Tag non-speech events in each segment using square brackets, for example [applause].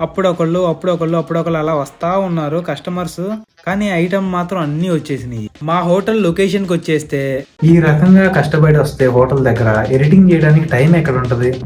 అప్పుడొకళ్ళు అప్పుడొకళ్ళు అప్పుడొకళ్ళు అలా వస్తా ఉన్నారు కస్టమర్స్ కానీ ఐటమ్ మాత్రం అన్ని వచ్చేసినాయి. మా హోటల్ లొకేషన్కి వచ్చేస్తే ఈ రకంగా కష్టపడి వస్తే హోటల్ దగ్గర ఎడిటింగ్ చేయడానికి టైం ఎక్కడ ఉంటది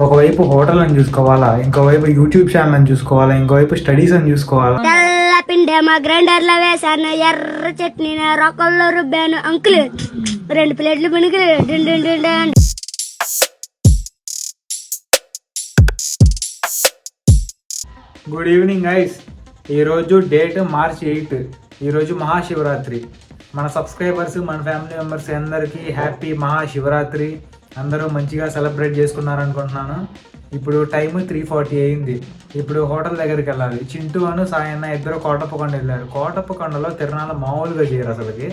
ఒకవైపు హోటల్ అని చూసుకోవాలా? ఇంకోవైపు యూట్యూబ్ ఛానల్ అని చూసుకోవాలా? ఇంకోవైపు స్టడీస్ అని చూసుకోవాలా? తెల్ల మా గ్రైండర్ వేసాను ఎర్ర చట్నీ రొక్కల్లో రుబ్బాను. అంకుల్ రెండు ప్లేట్లు మినుకులు గుడ్ ఈవినింగ్ గైస్ ఈరోజు డేట్ మార్చ్ ఎయిట్. ఈరోజు మహాశివరాత్రి. మన సబ్స్క్రైబర్స్ మన ఫ్యామిలీ మెంబర్స్ అందరికీ హ్యాపీ మహాశివరాత్రి. అందరూ మంచిగా సెలబ్రేట్ చేసుకున్నారు అనుకుంటున్నాను ఇప్పుడు టైం త్రీ ఫార్టీ అయింది. ఇప్పుడు హోటల్ దగ్గరికి వెళ్ళాలి. చింటూ అను సాయన్న ఇద్దరు కోటప్పకొండ వెళ్ళారు. కోటప్పకొండలో తిరణాలు మామూలుగా చేయరు అసలుకి.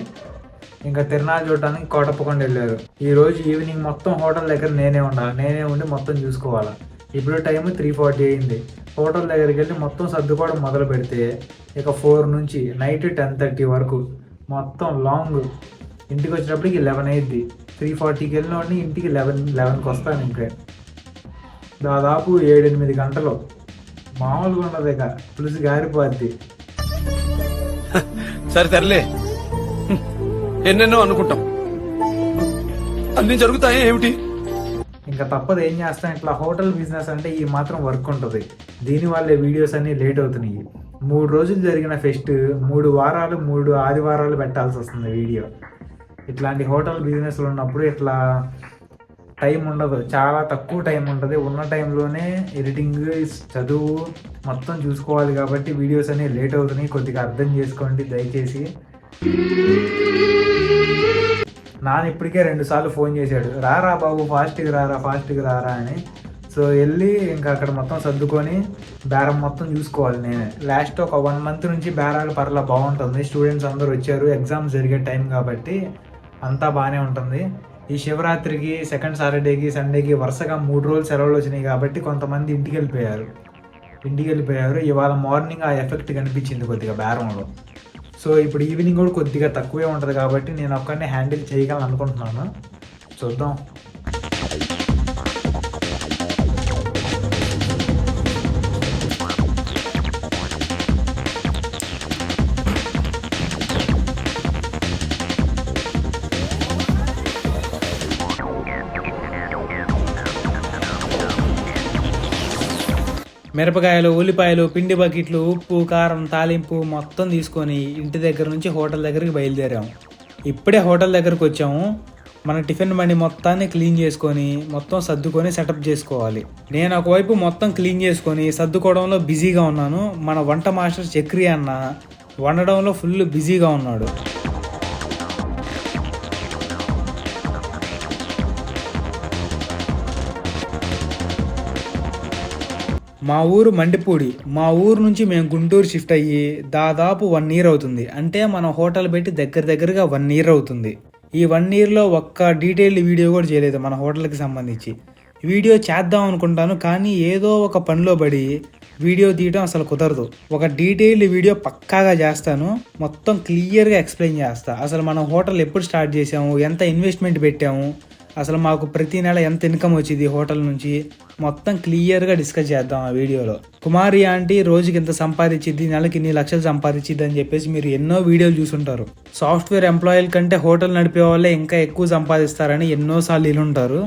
ఇంకా తిరణాలు చూడటానికి కోటప్పకొండ వెళ్ళారు. ఈరోజు ఈవినింగ్ మొత్తం హోటల్ దగ్గర నేనే ఉండాలి. నేనే ఉండి మొత్తం చూసుకోవాలి. ఇప్పుడు టైం త్రీ ఫార్టీ అయింది. హోటల్ దగ్గరికి వెళ్ళి మొత్తం సర్దుకోవడం మొదలు పెడితే ఇక ఫోర్ నుంచి నైట్ టెన్ థర్టీ వరకు మొత్తం లాంగ్ ఇంటికి వచ్చేటప్పటికి లెవెన్ అయ్యిద్ది. త్రీ ఫార్టీకి వెళ్ళినోడిని ఇంటికి లెవెన్ లెవెన్కి వస్తాను ఇంకే. దాదాపు ఏడెనిమిది గంటలు. మామూలుగా ఉండదు ఇక. పులుసు గారిపోద్ది. [laughs] సరే తరలే ఎన్నెన్నో అనుకుంటాం. అన్ని జరుగుతాయి ఏమిటి? ఇంకా తప్పదు ఏం చేస్తాం? ఇట్లా హోటల్ బిజినెస్ అంటే ఈ మాత్రం వర్క్ ఉంటుంది. దీని వల్లే వీడియోస్ అన్ని లేట్ అవుతున్నాయి. మూడు రోజులు జరిగిన ఫెస్ట్ మూడు వారాలు మూడు ఆదివారాలు పెట్టాల్సి వస్తుంది వీడియో. ఇట్లాంటి హోటల్ బిజినెస్లు ఉన్నప్పుడు ఇట్లా టైం ఉండదు. చాలా తక్కువ టైం ఉంటుంది. ఉన్న టైంలోనే ఎడిటింగ్ చదువు మొత్తం చూసుకోవాలి కాబట్టి వీడియోస్ అనేవి లేట్ అవుతున్నాయి. కొద్దిగా అర్థం చేసుకోండి దయచేసి. నాన్న ఇప్పటికే రెండుసార్లు ఫోన్ చేశాడు. రారా బాబు ఫాస్ట్గా రారా ఫాస్ట్గా రారా అని. సో వెళ్ళి ఇంకా అక్కడ మొత్తం సర్దుకొని బేరం మొత్తం చూసుకోవాలి నేనే. లాస్ట్ ఒక వన్ మంత్ నుంచి బేరాలు పర్లా బాగుంటుంది. స్టూడెంట్స్ అందరూ వచ్చారు. ఎగ్జామ్స్ జరిగే టైం కాబట్టి అంతా బాగానే ఉంటుంది. ఈ శివరాత్రికి సెకండ్ సాటర్డేకి సండేకి వరుసగా మూడు రోజులు సెలవులు వచ్చినాయి కాబట్టి కొంతమంది ఇంటికి వెళ్ళిపోయారు ఇంటికి వెళ్ళిపోయారు ఇవాళ మార్నింగ్ ఆ ఎఫెక్ట్ కనిపించింది కొద్దిగా బేరంలో. సో ఇప్పుడు ఈవినింగ్ కూడా కొద్దిగా తక్కువే ఉంటుంది కాబట్టి నేను ఒక్కడిని హ్యాండిల్ చేయగలను అనుకుంటున్నాను. చూద్దాం. మిరపకాయలు ఉల్లిపాయలు పిండి బకెట్లు ఉప్పు కారం తాలింపు మొత్తం తీసుకొని ఇంటి దగ్గర నుంచి హోటల్ దగ్గరికి బయలుదేరాము ఇప్పుడే హోటల్ దగ్గరకు వచ్చాము. మన టిఫిన్ బండి మొత్తాన్ని క్లీన్ చేసుకొని మొత్తం సర్దుకొని సెటప్ చేసుకోవాలి. నేను ఒకవైపు మొత్తం క్లీన్ చేసుకొని సర్దుకోవడంలో బిజీగా ఉన్నాను. మన వంట మాస్టర్ చక్రి అన్న వండడంలో ఫుల్ బిజీగా ఉన్నాడు. మా ఊరు మండిపూడి. మా ఊరు నుంచి మేము గుంటూరు షిఫ్ట్ అయ్యి దాదాపు వన్ ఇయర్ అవుతుంది. అంటే మనం హోటల్ పెట్టి దగ్గర దగ్గరగా వన్ ఇయర్ అవుతుంది. ఈ వన్ ఇయర్లో ఒక్క డీటెయిల్డ్ వీడియో కూడా చేయలేదు మన హోటల్కి సంబంధించి. వీడియో చేద్దాం అనుకుంటాను కానీ ఏదో ఒక పనిలో పడి వీడియో తీయడం అసలు కుదరదు. ఒక డీటెయిల్డ్ వీడియో పక్కాగా చేస్తాను. మొత్తం క్లియర్గా ఎక్స్ప్లెయిన్ చేస్తా. అసలు మనం హోటల్ ఎప్పుడు స్టార్ట్ చేసాము ఎంత ఇన్వెస్ట్మెంట్ పెట్టాము? అసలు మాకు ప్రతి నెల ఎంత ఇన్కమ్ వచ్చింది హోటల్ నుంచి మొత్తం క్లియర్గా డిస్కస్ చేద్దాం ఆ వీడియోలో. కుమారి ఆంటీ రోజుకి ఇంత సంపాదించింది నెలకి ఇన్ని లక్షలు సంపాదించింది అని చెప్పేసి మీరు ఎన్నో వీడియోలు చూసుంటారు. సాఫ్ట్వేర్ ఎంప్లాయీల కంటే హోటల్ నడిపే వాళ్ళే ఇంకా ఎక్కువ సంపాదిస్తారని ఎన్నోసార్లు ఇల్లుంటారు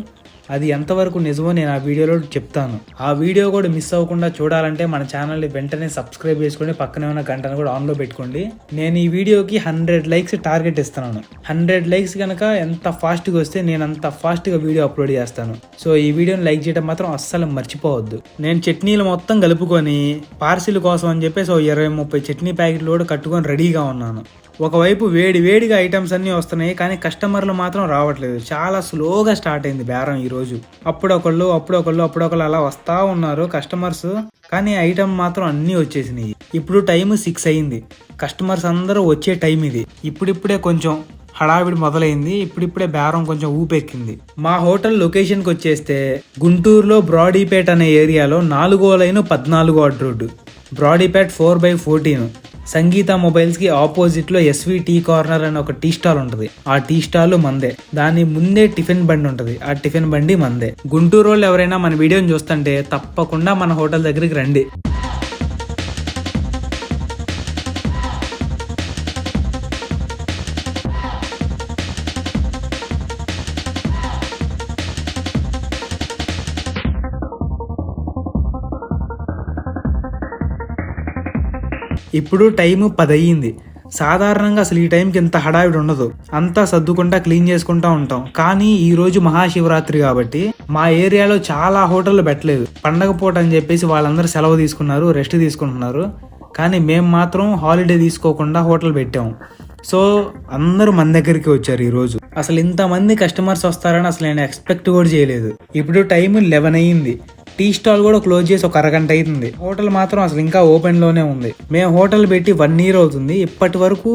అది ఎంతవరకు నిజమో నేను ఆ వీడియోలో చెప్తాను. ఆ వీడియో కూడా మిస్ అవ్వకుండా చూడాలంటే మన ఛానల్ని వెంటనే సబ్స్క్రైబ్ చేసుకొని పక్కనే ఉన్న గంటను కూడా ఆన్లో పెట్టుకోండి. నేను ఈ వీడియోకి హండ్రెడ్ లైక్స్ టార్గెట్ ఇస్తున్నాను. హండ్రెడ్ లైక్స్ కనుక ఎంత ఫాస్ట్గా వస్తే నేను అంత ఫాస్ట్గా వీడియో అప్లోడ్ చేస్తాను. సో ఈ వీడియోని లైక్ చేయడం మాత్రం అస్సలు మర్చిపోవద్దు. నేను చట్నీలు మొత్తం కలుపుకొని పార్సిల్ కోసం అని చెప్పేసి ఓ ఇరవై ముప్పై చట్నీ ప్యాకెట్లు కూడా కట్టుకొని రెడీగా ఉన్నాను. ఒకవైపు వేడి వేడిగా ఐటమ్స్ అన్నీ వస్తున్నాయి కానీ కస్టమర్లు మాత్రం రావట్లేదు. చాలా స్లోగా స్టార్ట్ అయింది బేరం ఈరోజు అప్పుడొకళ్ళు అప్పుడొకళ్ళు అప్పుడొకళ్ళు అలా వస్తూ ఉన్నారు కస్టమర్స్ కానీ ఐటమ్ మాత్రం అన్నీ వచ్చేసినాయి. ఇప్పుడు టైం సిక్స్ అయింది. కస్టమర్స్ అందరూ వచ్చే టైం ఇది. ఇప్పుడిప్పుడే కొంచెం హడావిడి మొదలైంది. ఇప్పుడిప్పుడే బేరం కొంచెం ఊపెక్కింది. మా హోటల్ లొకేషన్కి వచ్చేస్తే గుంటూరులో బ్రాడీపేట్ అనే ఏరియాలో నాలుగో లైన్ పద్నాలుగో అడ్ road Brodipet four by fourteen. Sangeetha మొబైల్స్కి ఆపోజిట్లో ఎస్వి టీ కార్నర్ అనే ఒక టీ స్టాల్ ఉంటది. ఆ టీ స్టాల్ మందే. దాని ముందే టిఫిన్ బండి ఉంటది. ఆ టిఫిన్ బండి మందే. గుంటూరు వాళ్ళు ఎవరైనా మన వీడియోని చూస్తుంటే తప్పకుండా మన హోటల్ దగ్గరికి రండి. ఇప్పుడు టైం పది అయ్యింది సాధారణంగా అసలు ఈ టైంకి ఇంత హడావిడి ఉండదు. అంతా సర్దుకుంటా క్లీన్ చేసుకుంటా ఉంటాం. కానీ ఈ రోజు మహాశివరాత్రి కాబట్టి మా ఏరియాలో చాలా హోటళ్ళు పెట్టలేదు. పండగ పూట అని చెప్పేసి వాళ్ళందరూ సెలవు తీసుకున్నారు రెస్ట్ తీసుకుంటున్నారు. కానీ మేము మాత్రం హాలిడే తీసుకోకుండా హోటల్ పెట్టాము సో అందరూ మన దగ్గరికి వచ్చారు ఈరోజు అసలు ఇంతమంది కస్టమర్స్ వస్తారని అసలు నేను ఎక్స్పెక్ట్ కూడా చేయలేదు. ఇప్పుడు టైం లెవెన్ అయ్యింది. టీ స్టాల్ కూడా క్లోజ్ చేసి ఒక అరగంట అవుతుంది హోటల్ మాత్రం అసలు ఇంకా ఓపెన్లోనే ఉంది. మేము హోటల్ పెట్టి వన్ ఇయర్ అవుతుంది. ఇప్పటి వరకు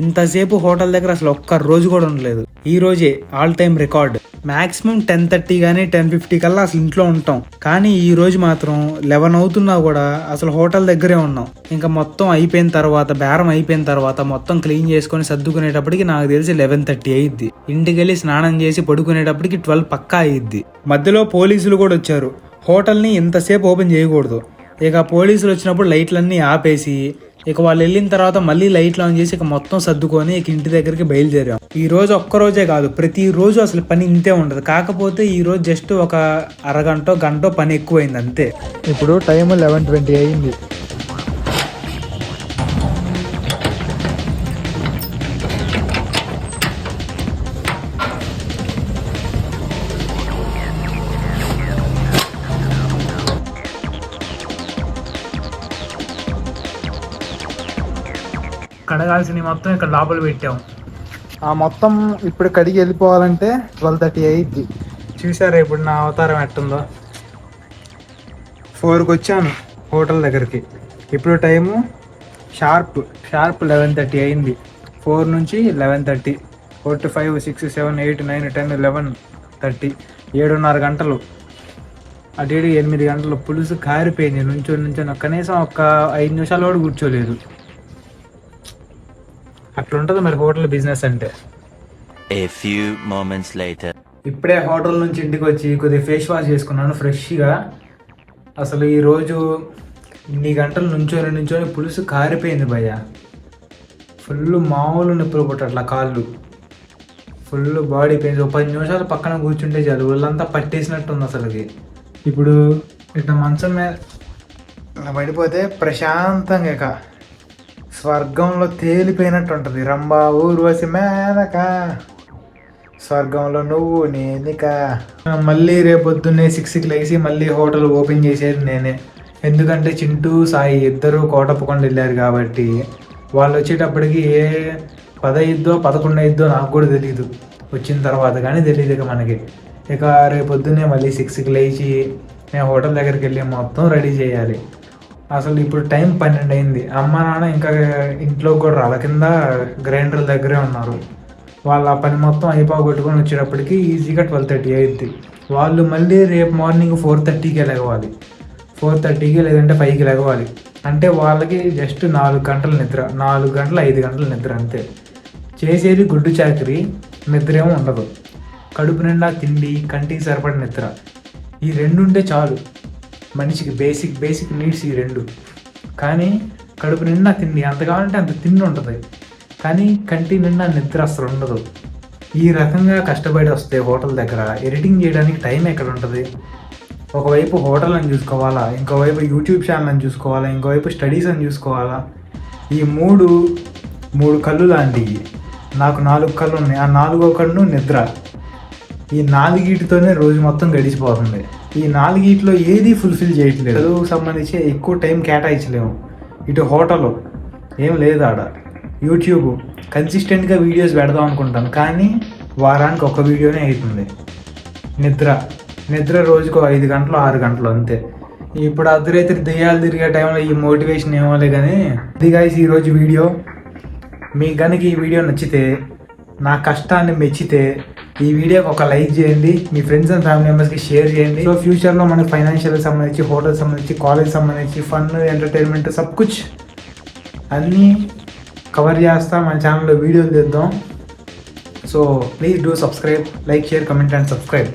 ఇంతసేపు హోటల్ దగ్గర అసలు ఒక్క రోజు కూడా ఉండలేదు. ఈ రోజే all time record. Maximum ten thirty కానీ టెన్ ఫిఫ్టీ కల్లా అసలు ఇంట్లో ఉంటాం. కానీ ఈ రోజు మాత్రం లెవెన్ అవుతున్నా కూడా అసలు హోటల్ దగ్గరే ఉన్నాం. ఇంకా మొత్తం అయిపోయిన తర్వాత బేరం అయిపోయిన తర్వాత మొత్తం క్లీన్ చేసుకొని సర్దుకునేటప్పటికి నాకు తెలిసి లెవెన్ థర్టీ అయ్యిద్ది ఇంటికి వెళ్ళి స్నానం చేసి పడుకునేటప్పటికి ట్వెల్వ్ పక్కా అయ్యిద్ది మధ్యలో పోలీసులు కూడా వచ్చారు. హోటల్ని ఇంతసేపు ఓపెన్ చేయకూడదు. ఇక పోలీసులు వచ్చినప్పుడు లైట్లన్నీ ఆపేసి ఇక వాళ్ళు వెళ్ళిన తర్వాత మళ్ళీ లైట్లు ఆన్ చేసి ఇక మొత్తం సర్దుకొని ఇక ఇంటి దగ్గరికి బయలుదేరాం. ఈ రోజు ఒక్క రోజే కాదు ప్రతిరోజు అసలు పని ఇంతే ఉండదు. కాకపోతే ఈ రోజు జస్ట్ ఒక అరగంట గంట పని ఎక్కువైంది అంతే. ఇప్పుడు టైం లెవెన్ ట్వంటీ అయింది. కడగాల్సినవి మొత్తం ఇక్కడ లోపల పెట్టాం. ఆ మొత్తం ఇప్పుడు కడిగి వెళ్ళిపోవాలంటే ట్వెల్వ్ థర్టీ అయ్యిద్ది. చూసారా ఇప్పుడు నా అవతారం ఎట్టుందో? ఫోర్కి వచ్చాను హోటల్ దగ్గరికి. ఇప్పుడు time sharp sharp eleven thirty అయింది. ఫోర్ నుంచి eleven thirty. Four to five six seven eight nine ten eleven thirty. ఏడున్నర గంటలు. అటు ఇటు ఎనిమిది గంటలు. పులుసు కారిపోయింది. నుంచొని నుంచొని కనీసం ఒక ఐదు నిమిషాలు కూడా కూర్చోలేదు. అట్లుంటుంది మరి హోటల్ బిజినెస్ అంటే? A few moments later. ఇప్పుడే హోటల్ నుంచి ఇంటికి వచ్చి కొద్దిగా ఫేస్ వాష్ చేసుకున్నాను ఫ్రెష్గా. అసలు ఈరోజు ఇన్ని గంటలు నుంచొని నుంచొని పులుసు కారిపోయింది భయ్య. ఫుల్ మామూలు నొప్పులు పుట్టట్ల కాళ్ళు. Full body pains. ఒక పది నిమిషాలు పక్కన కూర్చుంటే చాలు ఒళ్ళంతా పట్టేసినట్టు ఉంది అసలుకి. ఇప్పుడు ఇట్లా మంచం మీద పడిపోతే ప్రశాంతంగా ఇక. స్వర్గంలో తేలిపోయినట్టు ఉంటుంది. రంభా ఊర్వశి మేనక. స్వర్గంలో నువ్వు నేనిక. మళ్ళీ రేపొద్దున్నే సిక్స్కి లేచి మళ్ళీ హోటల్ ఓపెన్ చేసేది నేనే. ఎందుకంటే చింటూ సాయి ఇద్దరు కోటప్పకొండ వెళ్ళారు కాబట్టి వాళ్ళు వచ్చేటప్పటికి ఏ పదైద్దో పదకొండు అయిద్దో నాకు కూడా తెలియదు వచ్చిన తర్వాత కానీ తెలియదు ఇక మనకి. ఇక రేపొద్దున్నే మళ్ళీ సిక్స్కి లేచి నేను హోటల్ దగ్గరికి వెళ్ళి మొత్తం రెడీ చేయాలి. అసలు ఇప్పుడు టైం పన్నెండు అయింది అమ్మ నాన్న ఇంకా ఇంట్లో కూడా రాళ్ళ కింద గ్రైండర్ దగ్గరే ఉన్నారు. వాళ్ళ పని మొత్తం అయిపోగొట్టుకొని వచ్చేటప్పటికి ఈజీగా ట్వెల్వ్ థర్టీ అయింది వాళ్ళు మళ్ళీ రేపు మార్నింగ్ ఫోర్ థర్టీకే లెగవాలి ఫోర్ థర్టీకి లేదంటే ఫైవ్కి లెగవాలి అంటే వాళ్ళకి జస్ట్ నాలుగు గంటల నిద్ర నాలుగు గంటల ఐదు గంటల నిద్ర అంతే. చేసేది గుడ్డు చాకరీ నిద్ర ఏమో ఉండదు. కడుపు నిండా తిండి కంటికి సరిపడిన నిద్ర. ఈ రెండు ఉంటే చాలు. మనిషికి బేసిక్ బేసిక్ నీడ్స్ ఈ రెండు. కానీ కడుపు నిండా తిండి అంత కావాలంటే అంత తిండి ఉంటుంది. కానీ కంటి నిండా నిద్ర అసలు ఉండదు. ఈ రకంగా కష్టపడి వస్తే హోటల్ దగ్గర ఎడిటింగ్ చేయడానికి టైం ఎక్కడ ఉంటుంది? ఒకవైపు హోటల్ అని చూసుకోవాలా? ఇంకోవైపు యూట్యూబ్ ఛానల్ అని చూసుకోవాలా? ఇంకోవైపు స్టడీస్ అని చూసుకోవాలా? ఈ మూడు మూడు కళ్ళు లాంటివి. నాకు నాలుగు కళ్ళు ఉన్నాయి. ఆ నాలుగో కన్ను నిద్ర. ఈ నాలుగిటితోనే రోజు మొత్తం గడిచిపోతుంది. ఈ నాలుగిట్లో ఏది ఫుల్ఫిల్ చేయట్లేదు. చదువుకు సంబంధించి ఎక్కువ టైం కేటాయించలేము. ఇటు హోటల్ ఏం లేదు ఆడ. యూట్యూబ్ కన్సిస్టెంట్గా వీడియోస్ పెడదాం అనుకుంటాను. కానీ వారానికి ఒక వీడియోనే అవుతుంది నిద్ర. నిద్ర రోజుకు ఐదు గంటలు ఆరు గంటలు అంతే. ఇప్పుడు అర్ధరాత్రి దెయ్యాలు తిరిగే టైంలో ఈ మోటివేషన్ ఏమోలే కానీ ఇది గాయస్ ఈరోజు వీడియో మీకు కనుక ఈ వీడియో నచ్చితే నా కష్టాన్ని మెచ్చితే ఈ వీడియోకి ఒక లైక్ చేయండి. మీ ఫ్రెండ్స్ అండ్ ఫ్యామిలీ మెంబర్స్కి షేర్ చేయండి. సో ఫ్యూచర్లో మనకి ఫైనాన్షియల్ సంబంధించి హోటల్ సంబంధించి కాలేజ్ సంబంధించి ఫన్ ఎంటర్టైన్మెంట్ సబ్ కుచ్ అన్నీ కవర్ చేస్తా. మన ఛానల్లో వీడియోలు తీద్దాం. So please do subscribe like share comment and subscribe